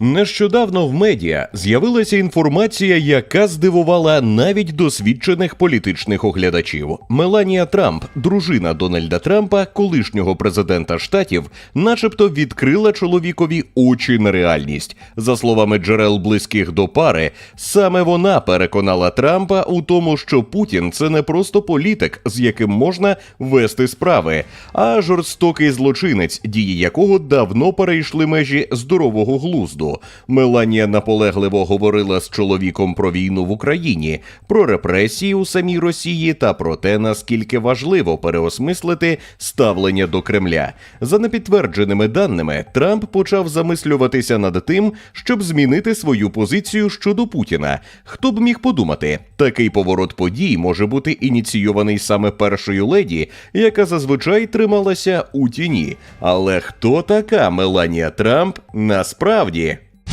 Нещодавно в медіа з'явилася інформація, яка здивувала навіть досвідчених політичних оглядачів. Меланія Трамп, дружина Дональда Трампа, колишнього президента штатів, начебто відкрила чоловікові очі на реальність. За словами джерел близьких до пари, саме вона переконала Трампа у тому, що Путін це не просто політик, з яким можна вести справи, а жорстокий злочинець, дії якого давно перейшли межі здорового глузду. Меланія наполегливо говорила з чоловіком про війну в Україні, про репресії у самій Росії та про те, наскільки важливо переосмислити ставлення до Кремля. За непідтвердженими даними, Трамп почав замислюватися над тим, щоб змінити свою позицію щодо Путіна. Хто б міг подумати, такий поворот подій може бути ініційований саме першою леді, яка зазвичай трималася у тіні. Але хто така Меланія Трамп насправді?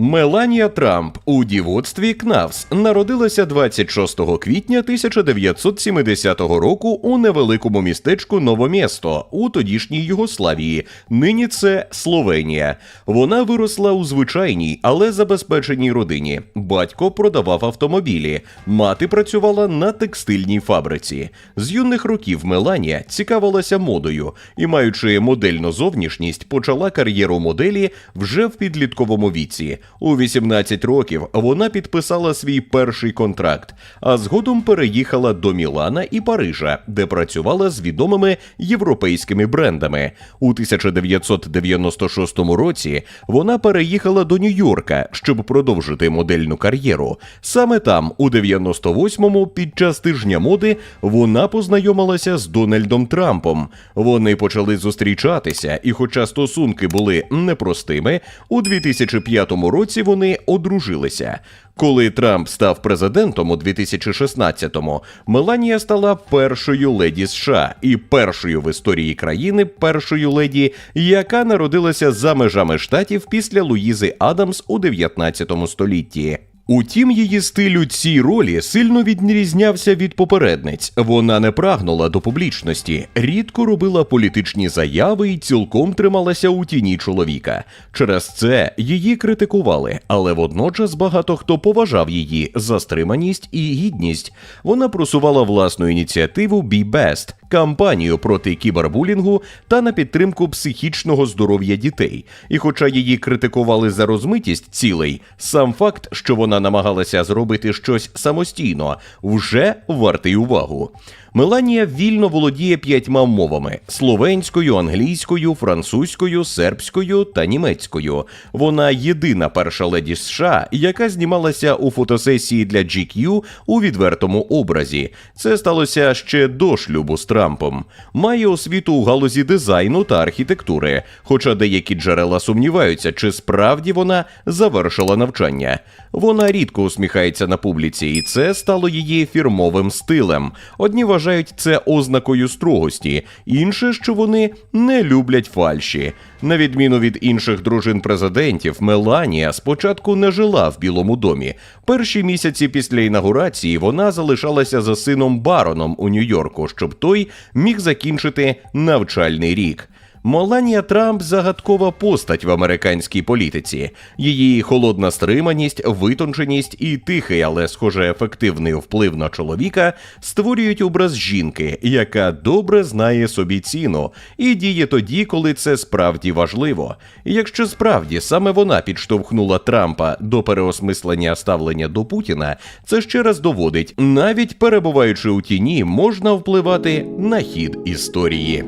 Меланія Трамп у дівоцтві КНАВС народилася 26 квітня 1970 року у невеликому містечку Новомєсто у тодішній Югославії. Нині це Словенія. Вона виросла у звичайній, але забезпеченій родині. Батько продавав автомобілі, мати працювала на текстильній фабриці. З юних років Меланія цікавилася модою і, маючи модельну зовнішність, почала кар'єру моделі вже в підлітковому віці. У 18 років вона підписала свій перший контракт, а згодом переїхала до Мілана і Парижа, де працювала з відомими європейськими брендами. У 1996 році вона переїхала до Нью-Йорка, щоб продовжити модельну кар'єру. Саме там, у 98-му, під час тижня моди, вона познайомилася з Дональдом Трампом. Вони почали зустрічатися, і, хоча стосунки були непростими, у 2005 році вони одружилися. Коли Трамп став президентом у 2016-му, Меланія стала першою леді США і першою в історії країни першою леді, яка народилася за межами штатів після Луїзи Адамс у 19 столітті. Утім, її стиль у цій ролі сильно відрізнявся від попередниць. Вона не прагнула до публічності, рідко робила політичні заяви і цілком трималася у тіні чоловіка. Через це її критикували, але водночас багато хто поважав її за стриманість і гідність. Вона просувала власну ініціативу «Be Best», кампанію проти кібербулінгу та на підтримку психічного здоров'я дітей. І хоча її критикували за розмитість цілей, сам факт, що вона намагалася зробити щось самостійно, вже вартий увагу. Меланія вільно володіє п'ятьма мовами: словенською, англійською, французькою, сербською та німецькою. Вона єдина перша леді США, яка знімалася у фотосесії для GQ у відвертому образі. Це сталося ще до шлюбу з Трампом. Має освіту у галузі дизайну та архітектури, хоча деякі джерела сумніваються, чи справді вона завершила навчання. Вона рідко усміхається на публіці, і це стало її фірмовим стилем. Одні вважають це ознакою строгості, інше, що вони не люблять фальші. На відміну від інших дружин президентів, Меланія спочатку не жила в Білому домі. Перші місяці після інаугурації вона залишалася за сином Бароном у Нью-Йорку, щоб той міг закінчити навчальний рік. Меланія Трамп загадкова постать в американській політиці. Її холодна стриманість, витонченість і тихий, але схоже ефективний вплив на чоловіка створюють образ жінки, яка добре знає собі ціну і діє тоді, коли це справді важливо. Якщо справді саме вона підштовхнула Трампа до переосмислення ставлення до Путіна, це ще раз доводить, навіть перебуваючи у тіні, можна впливати на хід історії.